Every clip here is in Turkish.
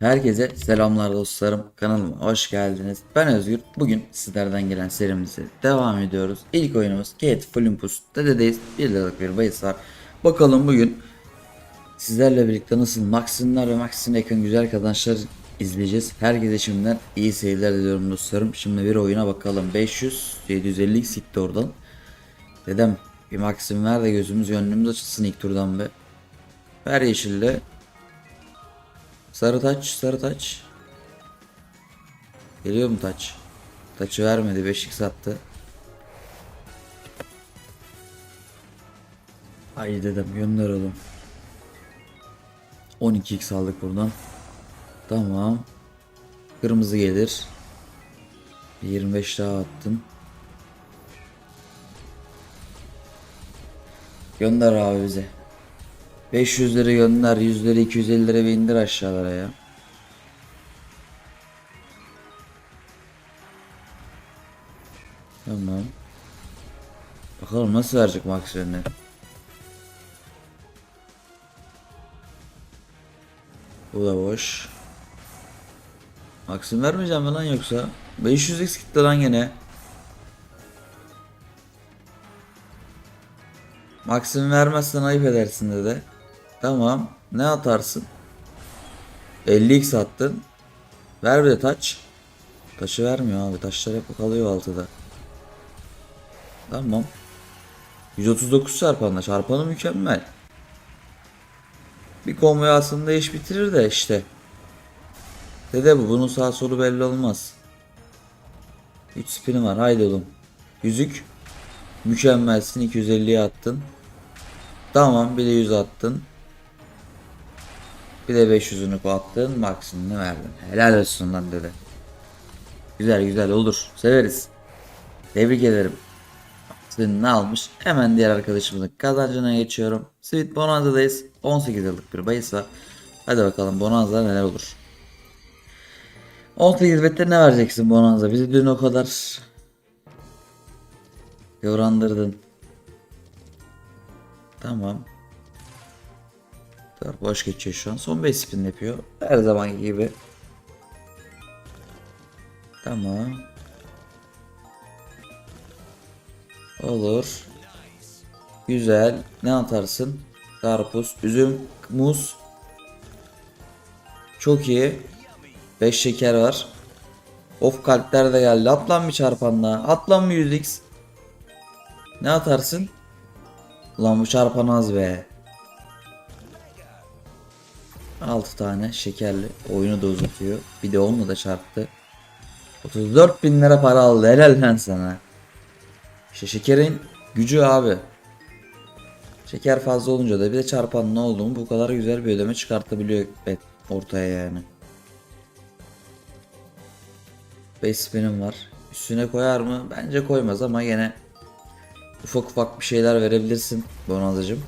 Herkese selamlar dostlarım. Kanalıma hoş geldiniz. Ben Özgür. Bugün sizlerden gelen serimize devam ediyoruz. İlk oyunumuz Kate Olympus. Dededeyiz. Bir liralık bir bahis var. Bakalım bugün sizlerle birlikte nasıl Maximler ve Maxim'e yakın güzel kazançlar izleyeceğiz. Herkese şimdiden iyi seyirler diliyorum dostlarım. Şimdi bir oyuna bakalım. 500 750 gitti oradan. Dedem bir Maxim ver de gözümüz gönlümüz açılsın ilk turdan be. Ver yeşille. Sarı taç, sarı taç. Geliyor mu taç? Taçı vermedi, 5x attı. Ay dedim gönder oğlum. 12x aldık buradan. Tamam. Kırmızı gelir. Bir 25 daha attım. Gönder abi bize. 500 lira gönder, 100 lira, 250 lira bir indir aşağılara ya. Tamam. Bakalım nasıl verecek Max önüne. Bu da boş. Max'im vermeyeceğim mi lan yoksa? 500x gitti lan gene. Maxim vermezsen ayıp edersin dedi. Tamam. Ne atarsın? 50x attın. Ver bir de taç. Taşı vermiyor abi. Taşlar hep kalıyor altıda. Tamam. 139 çarpanla. Çarpanı mükemmel. Bir komboyu aslında iş bitirir de işte. Dede bu. Bunun sağ solu belli olmaz. 3 spini var. Haydi oğlum. Yüzük. Mükemmelsin. 250'ye attın. Tamam bir de 100 attın. Bir de 500'ünü attın. Maksimumunu verdin. Helal olsun lan dede. Güzel güzel olur. Severiz. Tebrik ederim. Ne almış? Hemen diğer arkadaşımızın kazancına geçiyorum. Sweet Bonanza'dayız. 18 yıllık bir bahis var. Hadi bakalım Bonanza neler olur. 18 bette ne vereceksin Bonanza? Bizi dün o kadar Yovrandırdın. Tamam. Dur, boş geçiyor şu an. Son 5 spin yapıyor. Her zamanki gibi. Tamam. Olur. Güzel. Ne atarsın? Karpuz, üzüm, muz. Çok iyi. 5 şeker var. Of kalpler de geldi. Atlan bir çarpanla. Atlan bir 100x. Ne atarsın? Lan bu çarpan az be. 6 tane şekerli. Oyunu da uzatıyor. Bir de onunla da çarptı. 34 bin lira para aldı. Helal lan sana. İşte şekerin gücü abi. Şeker fazla olunca da bir de çarpan ne oldu mu bu kadar güzel bir ödeme çıkartabiliyor bet ortaya yani. 5 spinim var. Üstüne koyar mı? Bence koymaz ama yine ufak ufak bir şeyler verebilirsin Bonanzacım.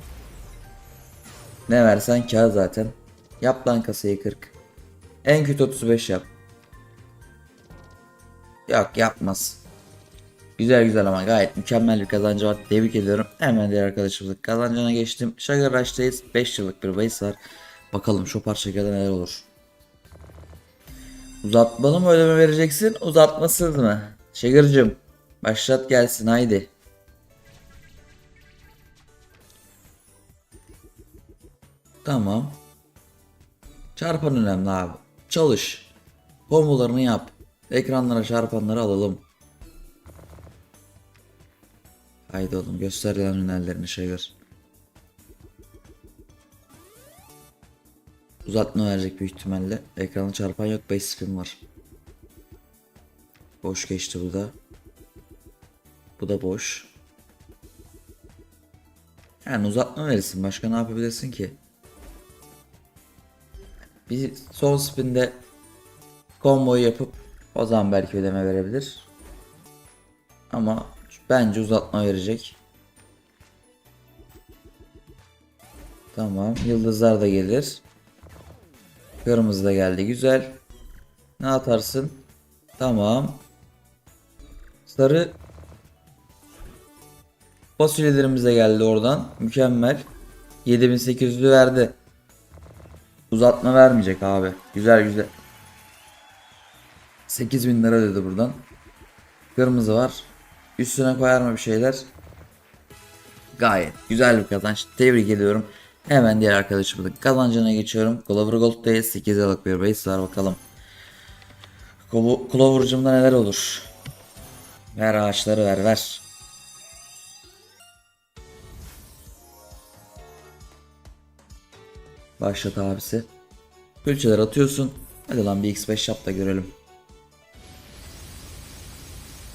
Ne versen kar zaten. Yap lan kasayı 40. En kötü 35 yap. Yok yapmaz. Güzel güzel ama gayet mükemmel bir kazancı var. Tebrik ediyorum. Hemen diğer arkadaşımızın kazancına geçtim. Sugar Rush'tayız. 5 yıllık bir bahis var. Bakalım şu parçada neler olur. Uzatmalı mı ödeme vereceksin? Uzatmasız mı? Sugar'cım başlat gelsin haydi. Tamam. Çarpan önemli abi. Çalış. Kombolarını yap. Ekranlara çarpanları alalım. Haydi oğlum göster lan hünerlerini şeyler. Uzatma verecek büyük ihtimalle. Ekranı çarpan yok 5 spin var. Boş geçti bu da. Bu da boş. Yani uzatma verirsin. Başka ne yapabilirsin ki? Bir son spinde komboyu yapıp o zaman belki ödeme verebilir. Ama bence uzatma verecek. Tamam. Yıldızlar da gelir. Kırmızı da geldi. Güzel. Ne atarsın? Tamam. Sarı fasulyelerimiz de geldi oradan. Mükemmel. 7800'ü verdi. Uzatma vermeyecek abi. Güzel güzel. 8000 lira dedi buradan. Kırmızı var. Üstüne koyar mı bir şeyler? Gayet güzel bir kazanç. Tebrik ediyorum. Hemen diğer arkadaşımızın kazancına geçiyorum. Clover Gold'da 8 yıllık bir bahis var bakalım. Clo- Clover'cımda neler olur? Ver ağaçları ver ver. Başlat abisi. Külçeler atıyorsun. Hadi lan bir x5 yap da görelim.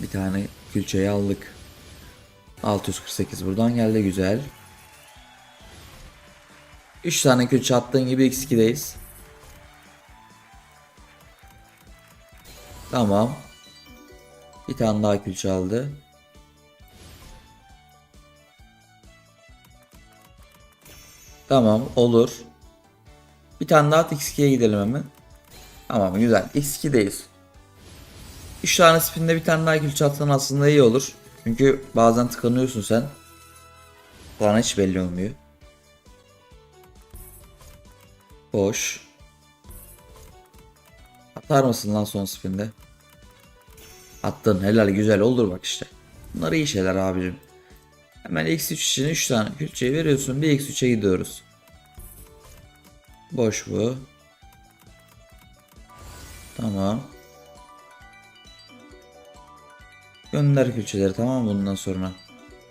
Bir tane külçeyi aldık. 648 buradan geldi güzel. 3 tane külçe attığın gibi x2'deyiz. Tamam. Bir tane daha külçe aldı. Tamam olur. Bir tane daha at x2'ye gidelim hemen. Tamam güzel. x2'deyiz. 3 tane spinde bir tane daha külçe atsan aslında iyi olur. Çünkü bazen tıkanıyorsun sen. Bana hiç belli olmuyor. Boş. Atar mısın lan son spinde? Attın helal güzel olur bak işte. Bunlar iyi şeyler abicim. Hemen x3 için 3 tane külçeyi veriyorsun. Bir x3'e gidiyoruz. Boş bu. Tamam. Gönder külçeleri tamam bundan sonra?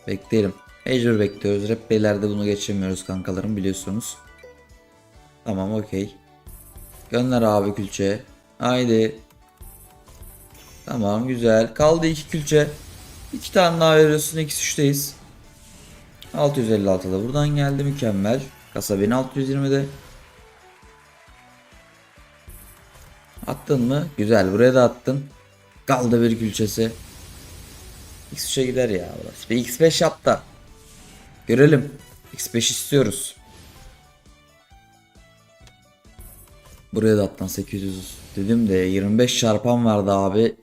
Bekleyelim. Mecbur bekliyoruz. Rap beylerde bunu geçemiyoruz kankalarım biliyorsunuz. Tamam okey. Gönder abi külçe. Haydi. Tamam güzel. Kaldı iki külçe. İki tane daha veriyorsun. X3'teyiz. 656'da buradan geldi mükemmel. Kasa 1620'de. Attın mı? Güzel buraya da attın. Kaldı bir külçesi. X3'e gider ya burası. Bir X5 yap da. Görelim. X5 istiyoruz. Buraya da attan 800 dedim de 25 çarpan vardı abi.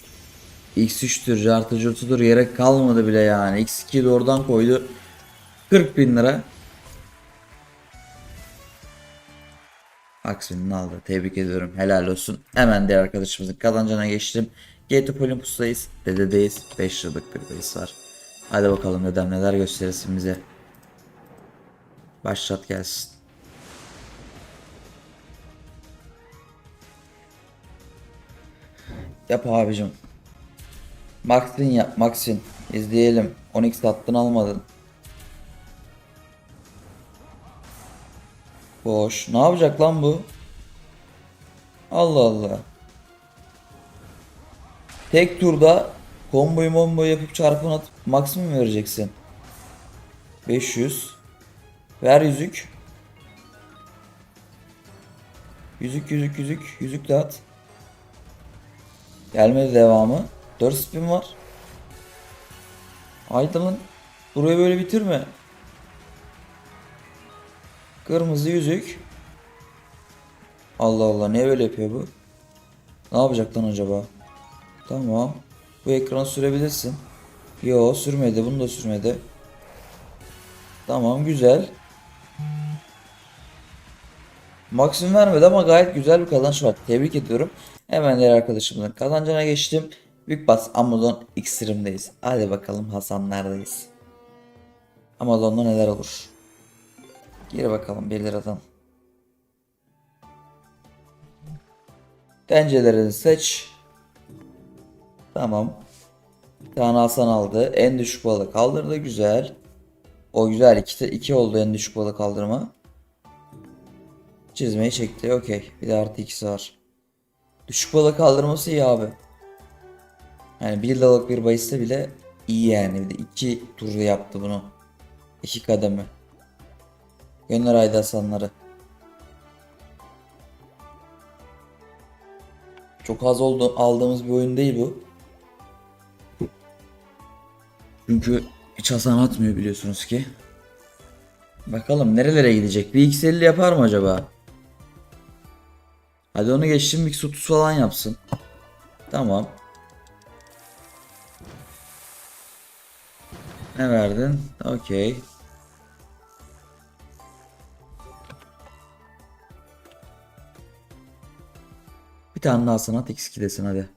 X3'tür, cartı curtudur yere kalmadı bile yani. X2'yi de oradan koydu. 40 bin lira. Aksini aldı. Tebrik ediyorum. Helal olsun. Hemen diğer arkadaşımızın kazancına geçtim. Gate Olympus'tayız. Dededeyiz. 5 yıllık bir bahis var. Hadi bakalım dedem neler gösterirsin bize. Başlat gelsin. Yap abicim. Maxin yap Maxin. İzleyelim. 10x attın almadın. Boş. Ne yapacak lan bu? Allah Allah. Tek turda komboyu momboyu yapıp çarpın atıp maksimum vereceksin. 500. Ver yüzük. Yüzük yüzük yüzük. Yüzük at. Gelmedi devamı. 4 spin var. Haydi lan. Burayı böyle bitirme. Kırmızı yüzük. Allah Allah ne böyle yapıyor bu? Ne yapacak lan acaba? Tamam. Bu ekranı sürebilirsin. Yo sürmedi. Bunu da sürmedi. Tamam güzel. Maksimum vermedi ama gayet güzel bir kazanç var. Tebrik ediyorum. Hemen diğer arkadaşımızın kazancına geçtim. Büyük Bas Amazon Xtreme'deyiz. Hadi bakalım Hasanlar'dayız. Amazon'da neler olur? Gir bakalım 1 liradan. Pencerelerini seç. Tamam. Bir tane Hasan aldı. En düşük balı kaldırdı. Güzel. O güzel. 2 iki oldu en düşük balı kaldırma. Çizmeyi çekti. Okey. Bir de artı ikisi var. Düşük balı kaldırması iyi abi. Yani 1 liralık bir bahiste bile iyi yani. Bir de 2 turda yaptı bunu. 2 kademe. Gönder Ayda Hasanları. Çok az oldu aldığımız bir oyun değil bu. Çünkü hiç Hasan atmıyor biliyorsunuz ki. Bakalım nerelere gidecek? Bir X50 yapar mı acaba? Hadi onu geçtim Mix 30 falan yapsın. Tamam. Ne verdin? Okey. Tane daha sanat x2'desin hadi.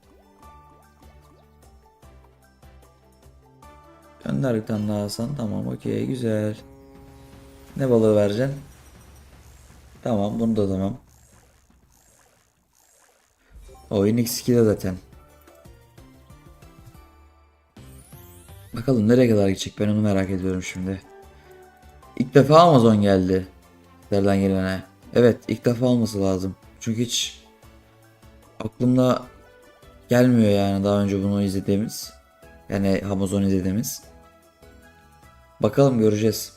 Gönder bir tane daha Hasan. Tamam okey güzel. Ne balığı vereceksin? Tamam bunu da tamam. Oyun x2'de zaten. Bakalım nereye kadar gidecek ben onu merak ediyorum şimdi. İlk defa Amazon geldi. Nereden gelene. Evet ilk defa olması lazım. Çünkü hiç aklımda gelmiyor yani daha önce bunu izlediğimiz. Yani Amazon izlediğimiz. Bakalım göreceğiz.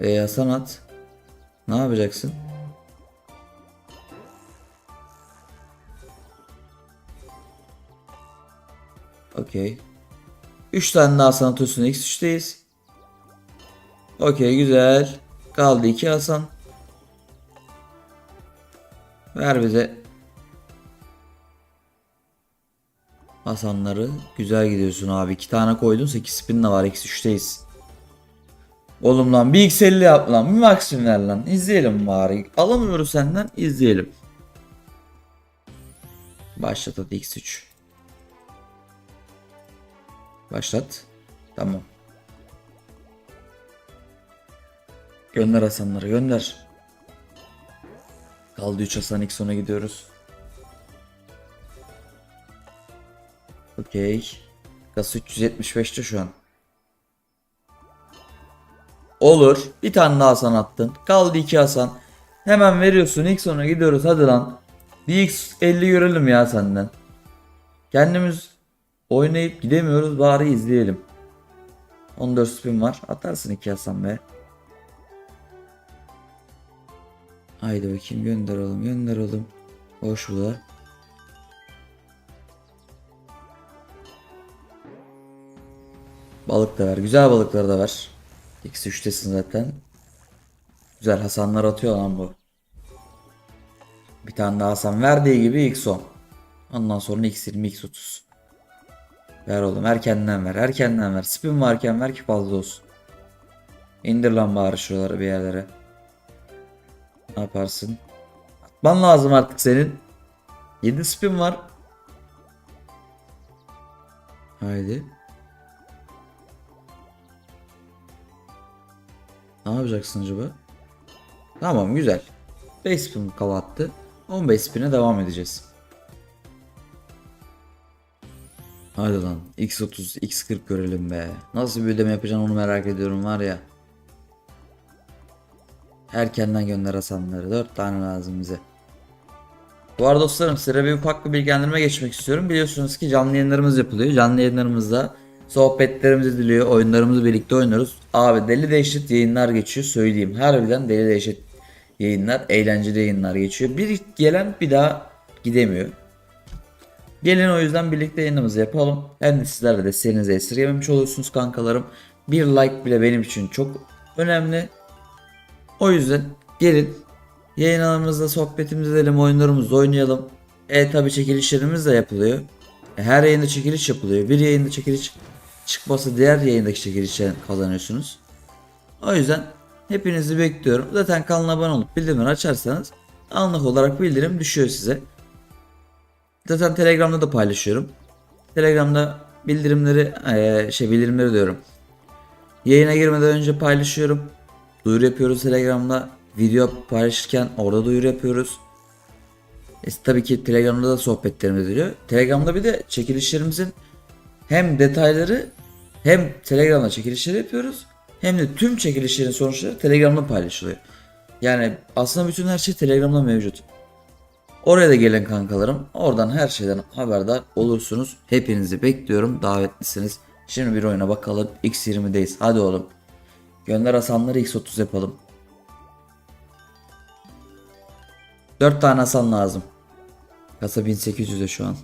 Ee, sanat. Ne yapacaksın? Okey. 3 tane daha sanat üstüne x3'teyiz. Okey güzel. Kaldı 2 Hasan. Ver bize. Hasanları. Güzel gidiyorsun abi. 2 tane koydun 8 spin de var. Eksi 3'teyiz. Oğlum lan bir x50 yap lan. Bir maksimum ver lan. İzleyelim bari. Alamıyoruz senden. izleyelim. Başlat hadi x3. Başlat. Tamam. Gönder Hasanları gönder. Kaldı 3 Hasan sona gidiyoruz. Okey. Gas 375'te şu an. Olur. Bir tane daha Hasan attın. Kaldı 2 Hasan. Hemen veriyorsun. İlk sona gidiyoruz. Hadi lan. Bir X50 görelim ya senden. Kendimiz oynayıp gidemiyoruz. Bari izleyelim. 14 spin var. Atarsın 2 Hasan be. Haydi bakayım gönder oğlum gönder oğlum. Hoş bu da. Balık da ver. Güzel balıkları da ver. X 3'tesin zaten. Güzel Hasanlar atıyor lan bu. Bir tane daha Hasan verdiği gibi X10. Ondan sonra X20 X30. Ver oğlum erkenden ver erkenden ver. Spin varken ver ki fazla olsun. İndir lan bari şuraları bir yerlere. Ne yaparsın? Atman lazım artık senin. 7 spin var. Haydi. Ne yapacaksın acaba? Tamam güzel. 5 spin kala attı. 15 spin'e devam edeceğiz. Hadi lan X30 X40 görelim be. Nasıl bir ödeme yapacaksın onu merak ediyorum var ya. Erkenden gönder Hasanları. 4 tane lazım bize. Bu arada dostlarım size bir ufak bir bilgilendirme geçmek istiyorum. Biliyorsunuz ki canlı yayınlarımız yapılıyor. Canlı yayınlarımızda sohbetlerimiz ediliyor. Oyunlarımızı birlikte oynuyoruz. Abi deli dehşet yayınlar geçiyor söyleyeyim. Harbiden deli dehşet yayınlar, eğlenceli yayınlar geçiyor. Bir gelen bir daha gidemiyor. Gelin o yüzden birlikte yayınımızı yapalım. Hem de sizler de desteğinizi esirgememiş oluyorsunuz kankalarım. Bir like bile benim için çok önemli. O yüzden gelin yayınlarımızda sohbetimizi edelim, oyunlarımızı oynayalım. E tabi çekilişlerimiz de yapılıyor. E, her yayında çekiliş yapılıyor. Bir yayında çekiliş çıkması diğer yayındaki çekilişten kazanıyorsunuz. O yüzden hepinizi bekliyorum. Zaten kanala abone olup bildirimleri açarsanız anlık olarak bildirim düşüyor size. Zaten Telegram'da da paylaşıyorum. Telegram'da bildirimleri eee, şey bildirimleri diyorum. Yayına girmeden önce paylaşıyorum. Duyuru yapıyoruz Telegram'da. Video paylaşırken orada duyuru yapıyoruz. E, tabii ki Telegram'da da sohbetlerimiz ediliyor. Telegram'da bir de çekilişlerimizin hem detayları hem Telegram'da çekilişleri yapıyoruz. Hem de tüm çekilişlerin sonuçları Telegram'da paylaşılıyor. Yani aslında bütün her şey Telegram'da mevcut. Oraya da gelin kankalarım. Oradan her şeyden haberdar olursunuz. Hepinizi bekliyorum. Davetlisiniz. Şimdi bir oyuna bakalım. X20'deyiz. Hadi oğlum. Gönder Hasanları X30 yapalım. 4 tane Hasan lazım. Kasa 1800'e şu an.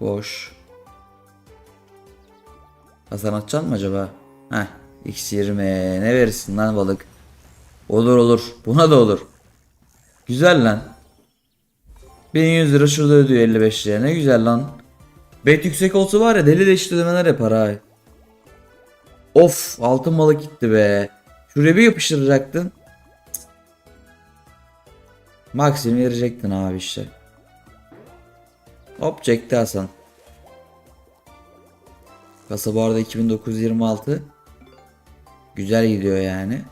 Boş. Hasan atacaksın mı acaba? Heh. X20 ne verirsin lan balık? Olur olur. Buna da olur. Güzel lan. 1100 lira şurada ödüyor 55 liraya. Ne güzel lan. Bet yüksek olsa var ya deli de eşit ödemeler yapar ha. Of altın balık gitti be. Şuraya bir yapıştıracaktın. Cık. Maksim verecektin abi işte. Hop çekti Hasan. Kasa bu arada 2926. Güzel gidiyor yani.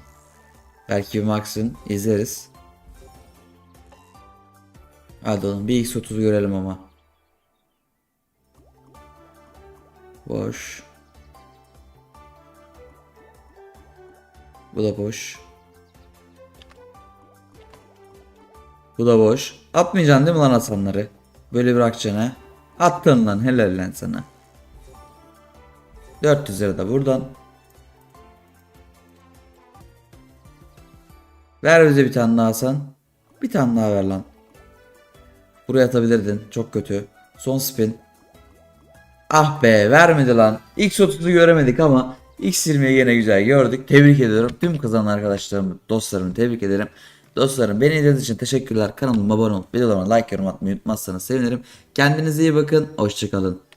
Belki bir Max'ın izleriz. Hadi oğlum bir X30 görelim ama. Boş. Bu da boş. Bu da boş. Atmayacaksın değil mi lan Hasanları? Böyle bırakacaksın ha. Attın lan helal lan sana. 400 lira da buradan. Ver bize bir tane daha Hasan. Bir tane daha ver lan. Buraya atabilirdin. Çok kötü. Son spin. Ah be vermedi lan. X30'u göremedik ama X20'yi yine güzel gördük. Tebrik ediyorum. Tüm kazanan arkadaşlarımı, dostlarımı tebrik ederim. Dostlarım beni izlediğiniz için teşekkürler. Kanalıma abone olup videolarıma like yorum atmayı unutmazsanız sevinirim. Kendinize iyi bakın. Hoşçakalın.